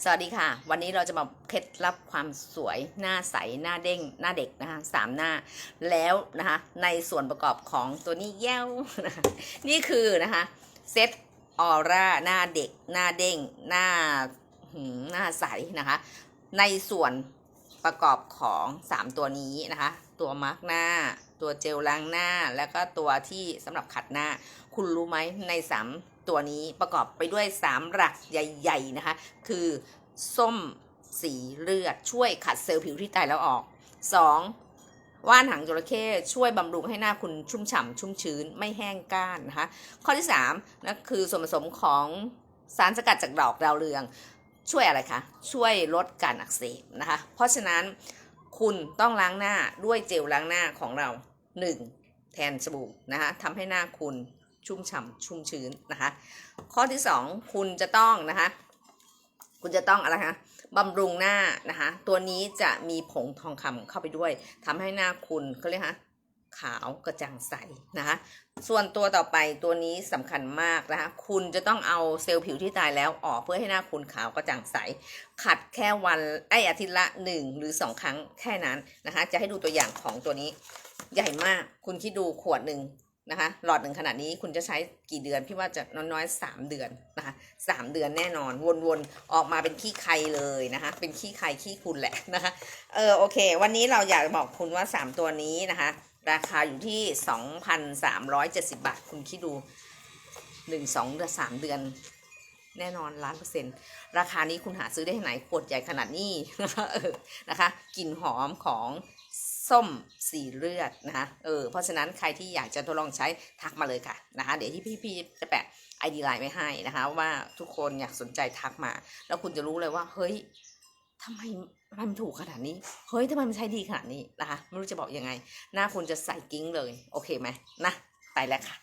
สวัสดีค่ะ วันนี้เราจะมาเคล็ดลับความสวยหน้าใสหน้าเด้งหน้าเด็กนะคะสามหน้าแล้วนะคะในส่วนประกอบของตัวนี้แย้วนะคะนี่คือนะคะเซตออร่าหน้าเด็กหน้าเด้งหน้าหืมหน้าใสนะคะ ในส่วน ประกอบของ 3 ตัวนี้นะคะ ตัวมาร์กหน้า ตัวเจลล้างหน้า แล้วก็ตัวที่สำหรับขัดหน้า คุณรู้ไหมใน 3 ตัวนี้ประกอบไปด้วย 3 หลักใหญ่ ๆ นะคะ คือส้มสีเลือดช่วยขัดเซลล์ผิวที่ตายแล้วออก 2. ว่านหางจระเข้ช่วยบำรุงให้หน้าคุณชุ่มฉ่ำชุ่มชื้นไม่แห้งก้านนะคะ ข้อที่3นะคือส่วนผสมของสารสกัดจากดอกดาวเรือง ช่วยอะไรคะ ช่วยลดการอักเสบนะคะ เพราะฉะนั้นคุณต้องล้างหน้าด้วยเจลล้างหน้าของเรา 1. แทนสบู่นะคะทำให้หน้าคุณชุ่มฉ่ำชุ่มชื้นนะคะ ข้อที่ 2 คุณจะต้องนะคะ คุณจะต้องอะไรคะบำรุงหน้านะคะ ตัวนี้จะมีผงทองคำเข้าไปด้วยทำให้หน้าคุณเขาเรียกฮะ ขาวกระจ่างใสนะคะส่วนตัวต่อไปตัวนี้สำคัญมากนะคะคุณจะต้องเอาเซลล์ผิวที่ตายแล้วออกเพื่อให้หน้าคุณขาวกระจ่างใส ขัดแค่วันไออาทิตย์ละหนึ่งหรือสองครั้งแค่นั้นนะคะจะให้ดูตัวอย่างของตัวนี้ ใหญ่มากคุณคิดดูขวดหนึ่งนะคะหลอดหนึ่งขนาดนี้คุณจะใช้กี่เดือนพี่ว่าจะน้อยๆสามเดือนนะคะสามเดือนแน่นอนวนๆ ออกมาเป็นขี้ใครเลยนะคะ เป็นขี้ใครขี้คุณแหละนะคะเออโอเค วันนี้เราอยากบอกคุณว่า 3 ตัวนี้นะคะ ราคาอยู่ที่ 2,370 บาท คุณคิดดู 1 2เดือน3เดือน แน่นอนล้านเปอร์เซ็นต์ราคานี้คุณหาซื้อได้ที่ไหนขวดใหญ่ขนาดนี้นะคะเออนะคะกลิ่นหอมของส้มสีเลือดนะคะเออเพราะฉะนั้นใครที่อยากจะทดลองใช้ทักมาเลยค่ะนะคะเดี๋ยวที่พี่ๆจะแปะไอดีไลน์ไว้ให้นะคะ ว่าทุกคนอยากสนใจทักมา แล้วคุณจะรู้เลยว่า เฮ้ยทำไม ทำไมมันถูกขนาดนี้ เฮ้ยทำไมมันใช้ดีขนาดนี้นะคะ ไม่รู้จะบอกยังไง หน้าคุณจะใส่กิ้งเลย โอเคไหมนะ ไปแล้วค่ะ